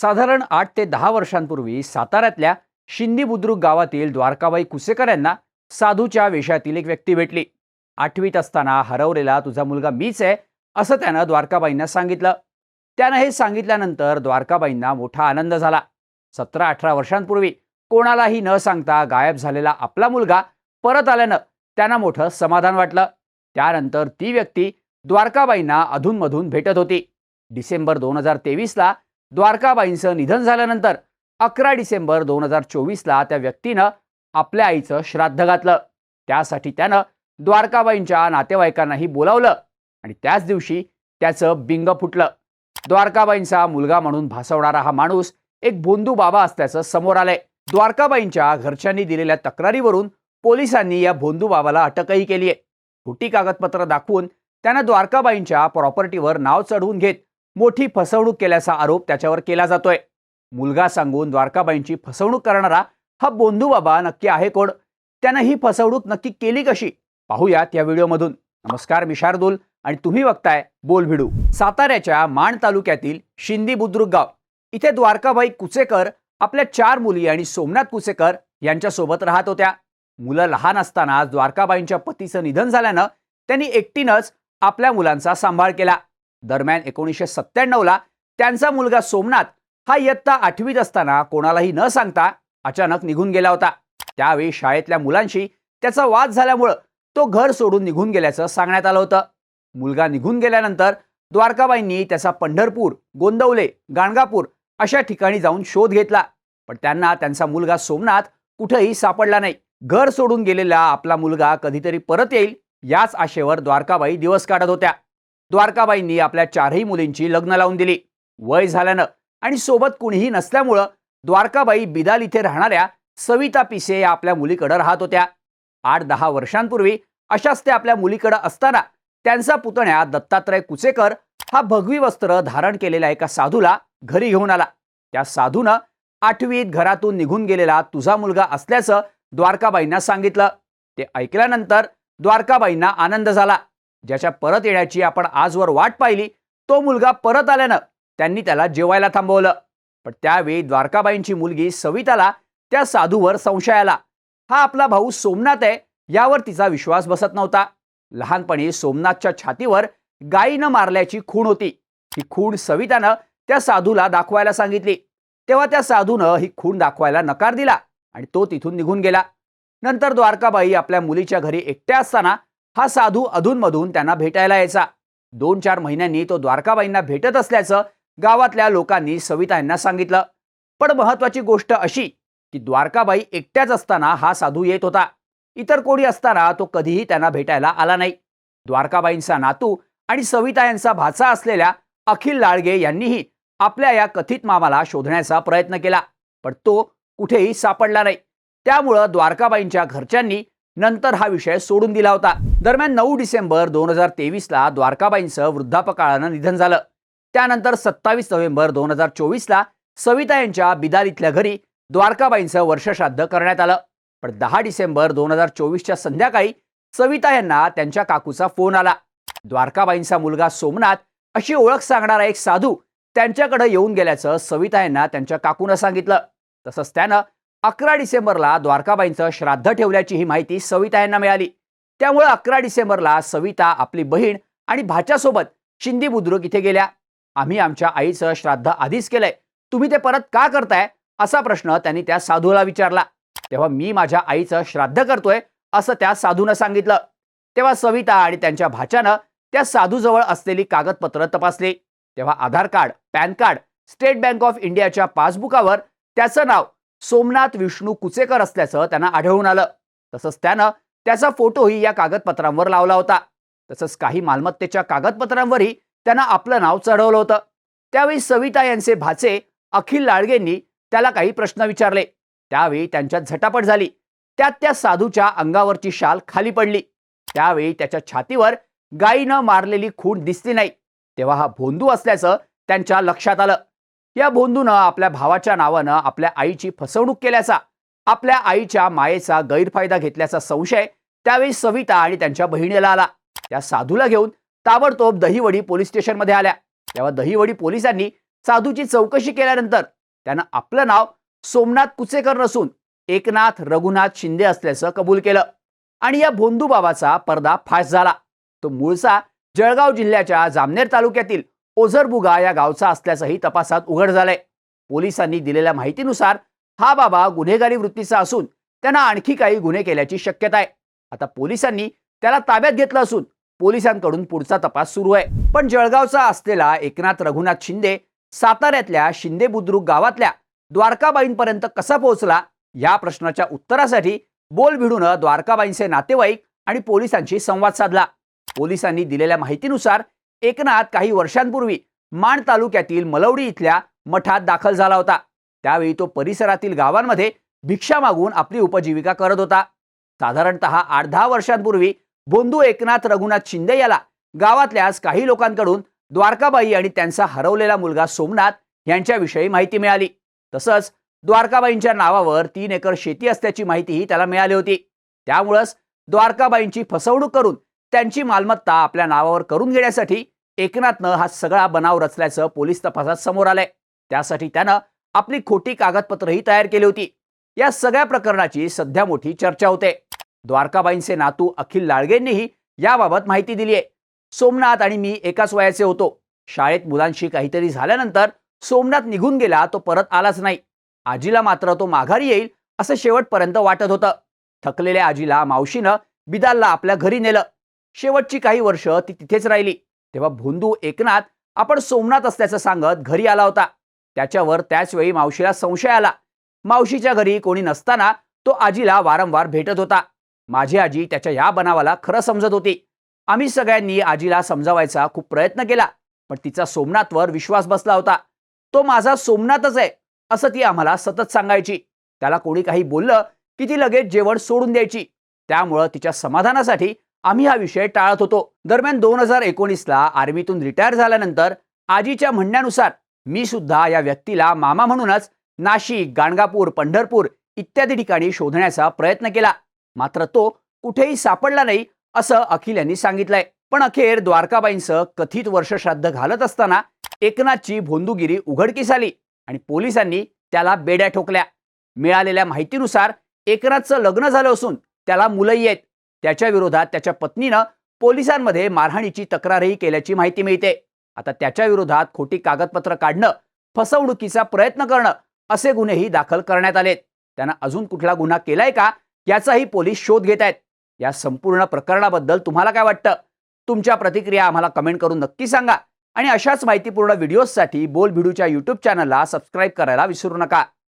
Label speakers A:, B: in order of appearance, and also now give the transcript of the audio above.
A: साधारण आठ ते दहा वर्षांपूर्वी साताऱ्यातल्या शिंदी बुद्रुक गावातील द्वारकाबाई कुसेकर यांना साधूच्या वेशातील एक व्यक्ती भेटली. आठवीत असताना हरवलेला तुझा मुलगा मीच आहे असं त्यानं द्वारकाबाईंना सांगितलं. त्यानं हे सांगितल्यानंतर द्वारकाबाईंना मोठा आनंद झाला. सतरा अठरा वर्षांपूर्वी कोणालाही न सांगता गायब झालेला आपला मुलगा परत आल्यानं त्यांना मोठं समाधान वाटलं. त्यानंतर ती व्यक्ती द्वारकाबाईंना अधूनमधून भेटत होती. डिसेंबर दोन हजार तेवीसला द्वारकाबाईंचं निधन झाल्यानंतर अकरा डिसेंबर दोन हजार चोवीसला त्या व्यक्तीनं आपल्या आईचं श्राद्ध घातलं. त्यासाठी त्यानं द्वारकाबाईंच्या नातेवाईकांनाही बोलावलं आणि त्याच दिवशी त्याचं बिंग फुटलं. द्वारकाबाईंचा मुलगा म्हणून भासवणारा हा माणूस एक बोंदू बाबा असल्याचं समोर आलंय. द्वारकाबाईंच्या घरच्यांनी दिलेल्या तक्रारीवरून पोलिसांनी या भोंदू बाबाला अटकही केली आहे खोटी कागदपत्र दाखवून त्यानं द्वारकाबाईंच्या प्रॉपर्टीवर नाव चढवून घेत मोठी फसवणूक केल्याचा आरोप त्याच्यावर केला जातोय. मुलगा सांगून द्वारकाबाईंची फसवणूक करणारा हा बोंधू बाबा नक्की आहे कोण? त्यानं ही फसवणूक नक्की केली कशी? पाहूयात या व्हिडिओमधून. नमस्कार मी शार्दूल आणि तुम्ही बघताय बोल भिडू. साताऱ्याच्या माण तालुक्यातील शिंदी बुद्रुक गाव. इथे द्वारकाबाई कुचेकर आपल्या चार मुली आणि सोमनाथ कुचेकर यांच्यासोबत राहत होत्या. मुलं लहान असताना द्वारकाबाईंच्या पतीचं निधन झाल्यानं त्यांनी एकटीनंच आपल्या मुलांचा सांभाळ केला. दरम्यान एकोणीसशे सत्त्याण्णवला त्यांचा मुलगा सोमनाथ हा इयत्ता आठवीत असताना कोणालाही न सांगता अचानक निघून गेला होता. त्यावेळी शाळेतल्या मुलांशी त्याचा वाद झाल्यामुळं तो घर सोडून निघून गेल्याचं सांगण्यात आलं होतं. मुलगा निघून गेल्यानंतर द्वारकाबाईंनी त्याचा पंढरपूर गोंदवले गाणगापूर अशा ठिकाणी जाऊन शोध घेतला. पण त्यांना त्यांचा मुलगा सोमनाथ कुठेही सापडला नाही. घर सोडून गेलेला आपला मुलगा कधीतरी परत येईल याच आशेवर द्वारकाबाई दिवस काढत होत्या. द्वारकाबाईंनी आपल्या चारही मुलींची लग्न लावून दिली. वय झाल्यानं आणि सोबत कुणीही नसल्यामुळं द्वारकाबाई बिदाल इथे राहणाऱ्या सविता पिसे या आपल्या मुलीकडे राहत होत्या. आठ दहा वर्षांपूर्वी अशाच त्या आपल्या मुलीकडे असताना त्यांचा पुतण्या दत्तात्रय कुचेकर हा भगवी वस्त्र धारण केलेल्या एका साधूला घरी घेऊन आला. त्या साधूनं आठवीत घरातून निघून गेलेला तुझा मुलगा असल्याचं द्वारकाबाईंना सांगितलं. ते ऐकल्यानंतर द्वारकाबाईंना आनंद झाला. ज्याच्या परत येण्याची आपण आजवर वाट पाहिली तो मुलगा परत आल्यानं त्यांनी त्याला जेवायला थांबवलं. पण त्यावेळी द्वारकाबाईंची मुलगी सविताला त्या साधूवर संशय आला. हा आपला भाऊ सोमनाथ आहे यावर तिचा विश्वास बसत नव्हता. लहानपणी सोमनाथच्या छातीवर गायीनं मारल्याची खूण होती. ही खूण सवितानं त्या साधूला दाखवायला सांगितली. तेव्हा त्या साधूनं ही खूण दाखवायला नकार दिला आणि तो तिथून निघून गेला. नंतर द्वारकाबाई आपल्या मुलीच्या घरी एकट्या असताना हा साधू अधूनमधून त्यांना भेटायला यायचा. दोन चार महिन्यांनी तो द्वारकाबाईंना भेटत असल्याचं गावातल्या लोकांनी सविता यांना सांगितलं. पण महत्वाची गोष्ट अशी की द्वारकाबाई एकट्याच असताना हा साधू येत होता. इतर कोणी असताना तो कधीही त्यांना भेटायला आला नाही. द्वारकाबाईंचा नातू आणि सविता यांचा भाचा असलेल्या अखिल लाळगे यांनीही आपल्या या कथित मामाला शोधण्याचा प्रयत्न केला. पण तो कुठेही सापडला नाही. त्यामुळं द्वारकाबाईंच्या घरच्यांनी नंतर हा विषय सोडून दिला होता. दरम्यान नऊ डिसेंबर दोन हजार तेवीसला द्वारकाबाईंचं वृद्धापकाळानं निधन झालं. त्यानंतर सत्तावीस नोव्हेंबर दोन हजार चोवीसला सविता यांच्या बिदाल इथल्या घरी द्वारकाबाईंचं वर्षश्राद्ध करण्यात आलं. पण दहा डिसेंबर दोन हजार चोवीसच्या संध्याकाळी सविता यांना त्यांच्या काकूचा फोन आला. द्वारकाबाईंचा मुलगा सोमनाथ अशी ओळख सांगणारा एक साधू त्यांच्याकडे येऊन गेल्याचं सविता यांना त्यांच्या काकूनं सांगितलं. तसंच त्यानं अकरा डिसेंबरला द्वारकाबाईंचं श्राद्ध ठेवल्याची ही माहिती सविता यांना मिळाली. त्यामुळे अकरा डिसेंबरला सविता आपली बहीण आणि भाच्यासोबत शिंदी बुद्रुक इथे गेल्या. आम्ही आमच्या आईचं श्राद्ध आधीच केलंय. तुम्ही ते परत का करताय? असा प्रश्न त्यांनी त्या साधूला विचारला. तेव्हा मी माझ्या आईचं श्राद्ध करतोय असं त्या साधूनं सांगितलं. तेव्हा सविता आणि त्यांच्या भाच्यानं त्या साधूजवळ असलेली कागदपत्र तपासली. तेव्हा Aadhaar card PAN card state bank of इंडियाच्या पासबुकावर त्याचं नाव सोमनाथ विष्णू कुचेकर असल्याचं त्यांना आढळून आलं. तसंच त्यानं त्याचा फोटोही या कागदपत्रांवर लावला होता. तसंच काही मालमत्तेच्या कागदपत्रांवरही त्यानं आपलं नाव चढवलं होतं. त्यावेळी सविता यांचे भाचे अखिल लाळगेंनी त्याला काही प्रश्न विचारले. त्यावेळी त्यांच्यात झटापट झाली. त्यात त्या साधूच्या अंगावरची शाल खाली पडली. त्यावेळी त्याच्या छातीवर गायीनं मारलेली खूण दिसली नाही. तेव्हा हा भोंदू असल्याचं त्यांच्या लक्षात आलं. या भोंदूनं आपल्या भावाच्या नावानं आपल्या आईची फसवणूक केल्याचा आपल्या आईच्या मायेचा गैरफायदा घेतल्याचा संशय त्यावेळी सविता आणि त्यांच्या बहिणीला आला. त्या साधूला घेऊन ताबडतोब दहिवडी पोलीस स्टेशनमध्ये आल्या. तेव्हा दहिवडी पोलिसांनी साधूची चौकशी केल्यानंतर त्यानं आपलं नाव सोमनाथ कुचेकर नसून एकनाथ रघुनाथ शिंदे असल्याचं कबूल केलं आणि या भोंदू बाबाचा पडदा फाश झाला. तो मूळचा जळगाव जिल्ह्याच्या जामनेर तालुक्यातील ओझरबुगा या गावचा असल्याचंही तपासात उघड झालंय. पोलिसांनी दिलेल्या माहितीनुसार हा बाबा गुन्हेगारी वृत्तीचा असून त्यांना आणखी काही गुन्हे केल्याची शक्यता आहे आता पोलिसांनी त्याला ताब्यात घेतलं असून पोलिसांकडून पुढचा तपास सुरू आहे. पण जळगावचा असलेला एकनाथ रघुनाथ शिंदे साताऱ्यातल्या शिंदे बुद्रुक गावातल्या द्वारकाबाईंपर्यंत कसा पोहोचला या प्रश्नाच्या उत्तरासाठी बोल भिडून द्वारकाबाईंचे नातेवाईक आणि पोलिसांशी संवाद साधला. पोलिसांनी दिलेल्या माहितीनुसार एकनाथ काही वर्षांपूर्वी माण तालुक्यातील मलवडी इथल्या मठात दाखल झाला होता. त्यावेळी तो परिसरातील गावांमध्ये भिक्षा मागून आपली उपजीविका करत होता. साधारणत आठ दहा वर्षांपूर्वी बोंधू एकनाथ रघुनाथ शिंदे याला गावातल्याच काही लोकांकडून द्वारकाबाई आणि त्यांचा हरवलेला मुलगा सोमनाथ यांच्याविषयी माहिती मिळाली. तसंच द्वारकाबाईंच्या नावावर तीन एकर शेती असल्याची माहितीही त्याला मिळाली होती. त्यामुळंच द्वारकाबाईंची फसवणूक करून त्यांची मालमत्ता आपल्या नावावर करून घेण्यासाठी एकनाथनं हा सगळा बनाव रचल्याचं पोलीस तपासात समोर आलंय. त्यासाठी त्यानं आपली खोटी कागदपत्रही तयार केली होती. या सगळ्या प्रकरणाची सध्या मोठी चर्चा होते. द्वारकाबाईंचे नातू अखिल लाळगेंनीही याबाबत माहिती दिली आहे. सोमनाथ आणि मी एकाच वयाचे होतो. शाळेत मुलांशी काहीतरी झाल्यानंतर सोमनाथ निघून गेला तो परत आलाच नाही. आजीला मात्र तो माघारी येईल असं शेवटपर्यंत वाटत होतं. थकलेल्या आजीला मावशीनं बिदालला आपल्या घरी नेलं. शेवटची काही वर्ष ती तिथेच राहिली. तेव्हा भोंदू एकनाथ आपण सोमनाथ असल्याचं सांगत घरी आला होता. त्याच्यावर त्याचवेळी मावशीला संशय आला. मावशीच्या घरी कोणी नसताना तो आजीला वारंवार भेटत होता. माझी आजी त्याच्या या बनावाला खरं समजत होती. आम्ही सगळ्यांनी आजीला समजावायचा खूप प्रयत्न केला पण तिचा सोमनाथवर विश्वास बसला होता. तो माझा सोमनाथच आहे असं ती आम्हाला सतत सांगायची. त्याला कोणी काही बोललं की ती लगेच जेवण सोडून द्यायची. त्यामुळं तिच्या समाधानासाठी आम्ही हा विषय टाळत होतो. दरम्यान दोन हजार एकोणीसला आर्मीतून रिटायर झाल्यानंतर आजीच्या म्हणण्यानुसार मी सुद्धा या व्यक्तीला मामा म्हणूनच नाशिक गाणगापूर पंढरपूर इत्यादी ठिकाणी शोधण्याचा प्रयत्न केला. मात्र तो कुठेही सापडला नाही असं अखिल यांनी सांगितलंय. पण अखेर द्वारकाबाईंचं कथित वर्षश्राद्ध घालत असताना एकनाथची भोंदूगिरी उघडकीस आली आणि पोलिसांनी त्याला बेड्या ठोकल्या. मिळालेल्या माहितीनुसार एकनाथचं लग्न झालं असून त्याला मुलंही आहेत. त्याच्या विरोधात त्याच्या पत्नीनं पोलिसांमध्ये मारहाणीची तक्रारही केल्याची माहिती मिळते. आता त्याच्या विरोधात खोटी कागदपत्र काढणं फसवणुकीचा प्रयत्न करणं असे गुन्हेही दाखल करण्यात आलेत. त्यांना अजून कुठला गुन्हा केलाय का याचाही पोलीस शोध घेत आहेत. या संपूर्ण प्रकरणाबद्दल तुम्हाला काय वाटतं? तुमच्या प्रतिक्रिया आम्हाला कमेंट करून नक्की सांगा. आणि अशाच माहितीपूर्ण व्हिडिओजसाठी बोल भिडूच्या यूट्यूब चॅनलला सबस्क्राईब करायला विसरू नका.